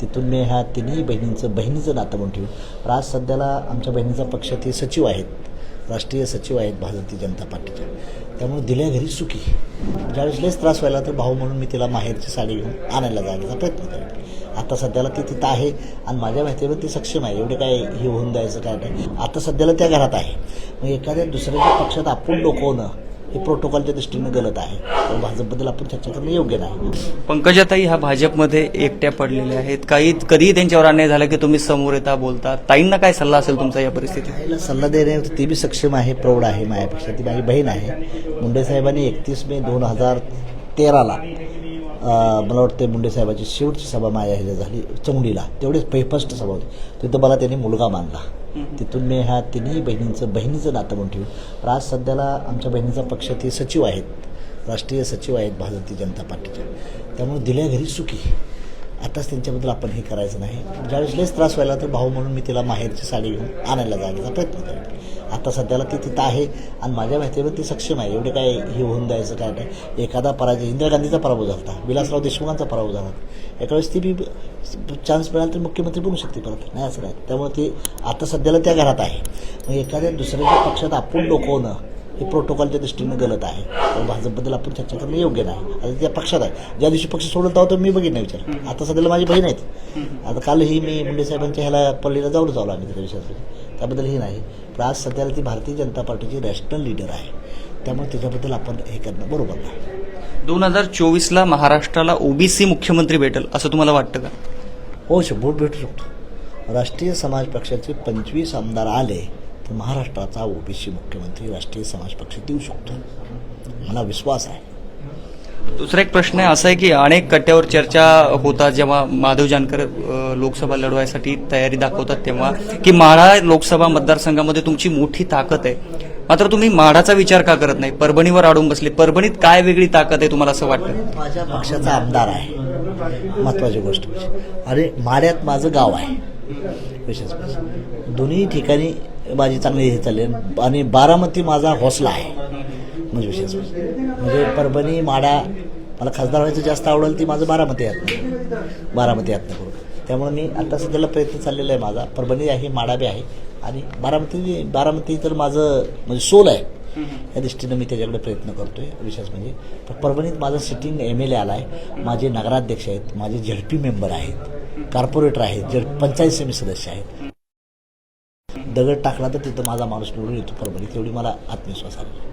तिथून मी ह्या तिन्ही बहिणींचं बहिणीचं नातं म्हणून ठेवू आज सध्याला आमच्या बहिणीचा पक्ष ते सचिव आहेत राष्ट्रीय सचिव आहेत भारतीय जनता पार्टीच्या त्यामुळे दिल्या घरी सुखी. ज्यावेळेस लयच त्रास व्हायला तर भाऊ म्हणून मी तिला माहेरची साडी घेऊन आणायला जाण्याचा प्रयत्न करेन. आता सध्याला ती तिथं आहे आणि माझ्या माहितीवर ती सक्षम आहे. एवढे काय हे होऊन द्यायचं काय नाही. आता सध्याला त्या घरात आहे. मग एखाद्या दुसऱ्याच्या पक्षात आपण डोकवणं हे प्रोटोकॉलच्या दृष्टीनं गलत आहे. भाजपबद्दल आपण चर्चा करणं योग्य नाही. पंकजाताई ह्या भाजपमध्ये एकट्या पडलेल्या आहेत. काही कधीही त्यांच्यावर अन्याय झाला की तुम्ही समोर येता बोलता. ताईंना काय सल्ला असेल तुमचा या परिस्थितीत? सल्ला देण्यावर ती बी सक्षम आहे प्रौढ आहे माझ्यापेक्षा. ती माझी बहीण आहे. मुंडे साहेबांनी एकतीस मे दोन हजार तेराला मला वाटते मुंडे साहेबाची शेवटची सभा माझ्या ह्याच्या झाली चौंडीला. तेवढीच पै फर्स्ट सभा होती. तिथं मला त्यांनी मुलगा मानला. तिथून मी ह्या तिन्ही बहिणींचं बहिणीचं नातं म्हणून ठेवू तर आज सध्याला आमच्या बहिणीचा पक्ष ते सचिव आहेत. राष्ट्रीय सचिव आहेत भारतीय जनता पार्टीच्या त्यामुळे दिल्या घरी सुखी. आताच त्यांच्याबद्दल आपण हे करायचं नाही. ज्यावेळेस लयच त्रास व्हायला तर भाऊ म्हणून मी तिला माहेरची साडी घेऊन आणायला जाण्याचा प्रयत्न करेन. आता सध्याला ती तिथं आहे आणि माझ्या माहितीवर ती सक्षम आहे. एवढे काय हे होऊन द्यायचं काय नाही. एखादा पराजय इंदिरा गांधीचा पराभव झाला होता विलासराव देशमुखांचा पराभव झाला होता. एका वेळेस ती बी चान्स मिळाला तर मुख्यमंत्री बनू शकते परत. नाही असं नाही. त्यामुळे ती आता सध्याला त्या घरात आहे. मग एखाद्या दुसऱ्याच्या पक्षात आपण डोकवणं हे प्रोटोकॉलच्या दृष्टीनं गलत आहे. भाजपबद्दल आपण चर्चा करणं योग्य नाही. आता त्या पक्षात आहे. ज्या दिवशी पक्ष सोडत आहोत मी बघितलं विचार. आता सध्याला माझी बहीण आहेत. आता कालही मी मुंडे साहेबांच्या ह्याला पल्लीला जाऊन आलो आम्ही त्या विषयात त्याबद्दल हे नाही पण आज सध्याला ती भारतीय जनता पार्टीची नॅशनल लीडर आहे. त्यामुळे त्याच्याबद्दल आपण हे करणं बरोबर नाही. दोन हजार चोवीसला महाराष्ट्राला ओबीसी मुख्यमंत्री भेटेल असं तुम्हाला वाटतं का? हो शंभर भेटू शकतो. राष्ट्रीय समाज पक्षाचे पंचवीस आमदार आले तर महाराष्ट्राचा ओबीसी मुख्यमंत्री राष्ट्रीय समाज पक्ष देऊ शकतो. मला विश्वास आहे. दुसरा एक प्रश्न आहे असा आहे की अनेक कट्ट्यावर चर्चा होतात जेव्हा माधव जानकर लोकसभा लढवायसाठी तयारी दाखवतात तेव्हा की माढा लोकसभा मतदारसंघामध्ये तुमची मोठी ताकद आहे. मात्र तुम्ही माढाचा विचार का करत नाही? परभणीवर अडून बसले. परभणीत काय वेगळी ताकद आहे तुम्हाला असं वाटतं? माझ्या पक्षाचा आमदार आहे. महत्वाची गोष्ट म्हणजे. आणि माझं गाव आहे. विशेष म्हणजे. दोन्ही ठिकाणी माझी चांगली हे चालली आणि बारामती माझा हौसला आहे. म्हणजे विशेष म्हणजे. म्हणजे परभणी माडा मला खासदार व्हायचं जास्त आवडेल ती माझं बारामती आत बारामती यातनं करून. त्यामुळे मी आता सध्याला प्रयत्न चाललेला आहे माझा. परभणी आहे माडा बी आहे. आणि बारामती बारामती तर माझं म्हणजे सोल आहे. या दृष्टीनं मी त्याच्याकडे प्रयत्न करतो आहे विशेष म्हणजे. पण परभणीत माझं सिटिंग एम एल ए आला आहे. माझे नगराध्यक्ष आहेत माझे झडपी मेंबर आहेत कॉर्पोरेटर आहेत जड पंचायत समिती सदस्य आहेत. दगड टाकला तर तिथं माझा माणूस निवडून येतो परभणीत. तेवढी मला आत्मविश्वास आला